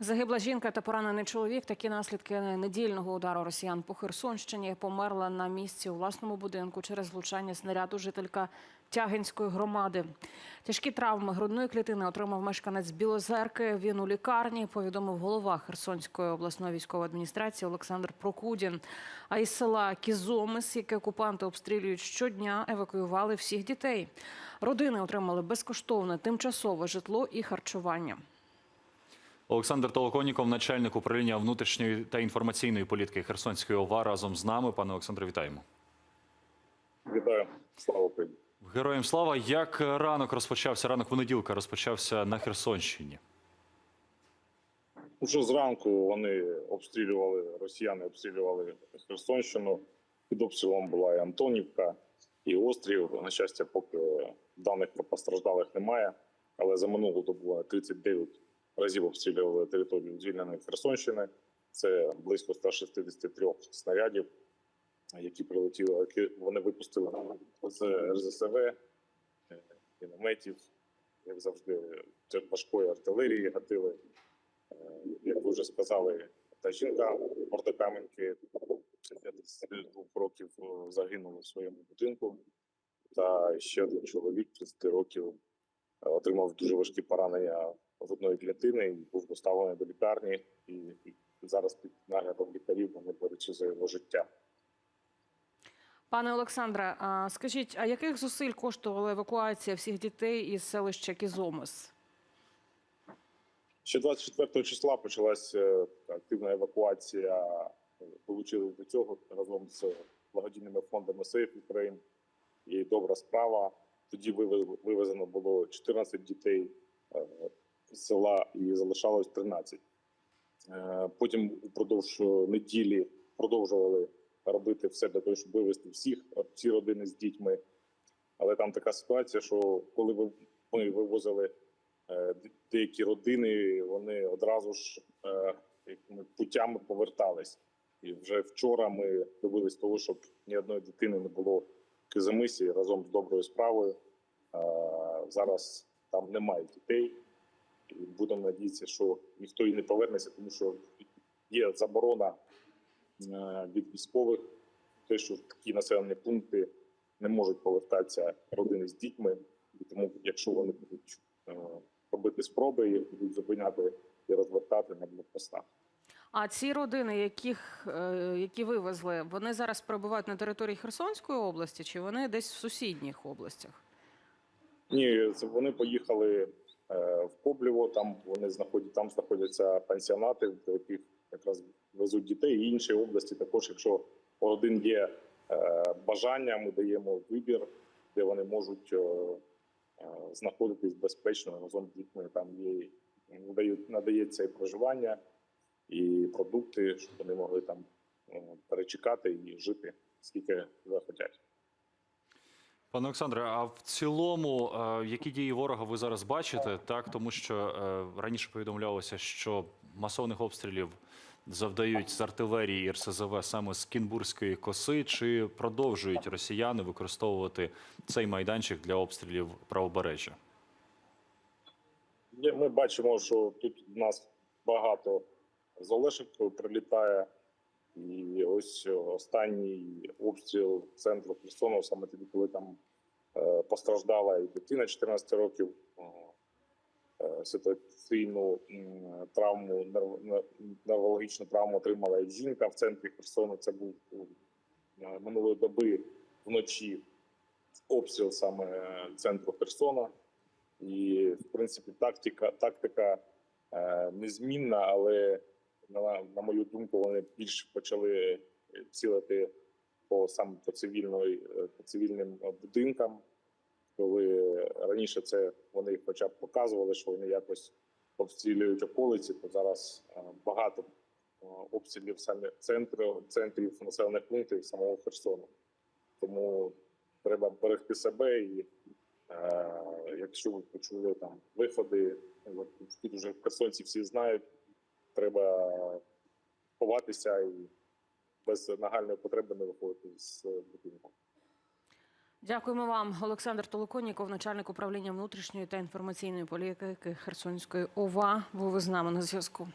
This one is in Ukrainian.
Загибла жінка та поранений чоловік. Такі наслідки недільного удару росіян по Херсонщині померла на місці у власному будинку через влучання снаряду жителька Тягинської громади. Тяжкі травми грудної клітини отримав мешканець Білозерки. Він у лікарні повідомив голова Херсонської обласної військової адміністрації Олександр Прокудін. А із села Кізомис, яке окупанти обстрілюють щодня, евакуювали всіх дітей. Родини отримали безкоштовне тимчасове житло і харчування. Олександр Толоконіков, начальник управління внутрішньої та інформаційної політики Херсонської ОВА, разом з нами. Пане Олександре, вітаємо. Вітаю, слава Україні. Героям слава. Як ранок розпочався? Ранок понеділка розпочався на Херсонщині. Уже зранку вони обстрілювали, росіяни обстрілювали Херсонщину. Під обстрілом була і Антонівка, і Острів. На щастя, поки даних про постраждалих немає. Але за минулу добу 39 разів обстрілювали територію звільненої Херсонщини. Це близько 163 снарядів, які прилетіли, які вони випустили з РЗСВ, е, мінометів, як завжди, важкої артилерії гатили. Е, Як ви вже сказали, та жінка Мордокаменки 52 років е, загинула в своєму будинку. Та ще один чоловік 30 років отримав дуже важкі поранення грудної клітини і був доставлений до лікарні. І і зараз під наглядом лікарів вони борються за його життя. Пане Олександре, скажіть, а яких зусиль коштувала евакуація всіх дітей із селища Кізомис? Ще 24 числа почалася активна евакуація. Долучились до цього разом з благодійними фондами Safe Ukraine. Є добра справа. Тоді вивезено було 14 дітей е, села і залишалось 13. Е, Потім упродовж неділі продовжували робити все для того, щоб вивезти всіх, е, всі родини з дітьми. Але там така ситуація, що коли ми вивозили е, деякі родини, вони одразу ж е, путями повертались. І вже вчора ми добились того, щоб ні одної дитини не було в Кизимисі разом з доброю справою. Е, Зараз там немає дітей, будемо надіятися, що ніхто і не повернеться, тому що є заборона е, від військових, те, що в такі населені пункти не можуть повертатися родини з дітьми, і тому, якщо вони будуть е, робити спроби, їх будуть зупиняти і розвертати на блокпостах. А ці родини, яких, е, які вивезли, вони зараз перебувають на території Херсонської області чи вони десь в сусідніх областях? Ні, це вони поїхали в Коблєво, там вони знаходять, там знаходяться пансіонати, до яких якраз везуть дітей. І інші області також, якщо у родин є е, бажання, ми даємо вибір, де вони можуть е, е, знаходитись безпечно разом з дітьми. Там є надають, надається і проживання, і продукти, щоб вони могли там е, перечекати і жити скільки захотять. Пане Олександре, а в цілому, е, які дії ворога ви зараз бачите? Так, тому що е, раніше повідомлялося, що масовних обстрілів завдають з артилерії і РСЗВ саме з Кінбурзької коси, чи продовжують росіяни використовувати цей майданчик для обстрілів правобережжя? Ми бачимо, що тут у нас багато з Олешівкою прилітає. І ось останній обстріл центру Херсону, саме тоді, коли там е, постраждала і дитина 14 років, е, е, ситуаційну травму, неврологічну травму отримала і жінка в центрі Херсону. Це був е, минулої доби вночі обстріл саме центру Херсона. І, в принципі, тактика, тактика е, незмінна, але на мою думку, вони більше почали цілити по саме по цивільної, е, по цивільним е, будинкам. Коли раніше це вони хоча б показували, що вони якось обстрілюють околиці, то зараз е, багато обстрілів саме центру, центрів населених пунктів самого Херсону. Тому треба берегти себе і Якщо ви почули там виходи, тут вже херсонці всі знають, треба ховатися і без нагальної потреби не виходити з будинку. Дякуємо вам, Олександр Толоконніков, начальник управління внутрішньої та інформаційної політики Херсонської ОВА. Був із нами на зв'язку.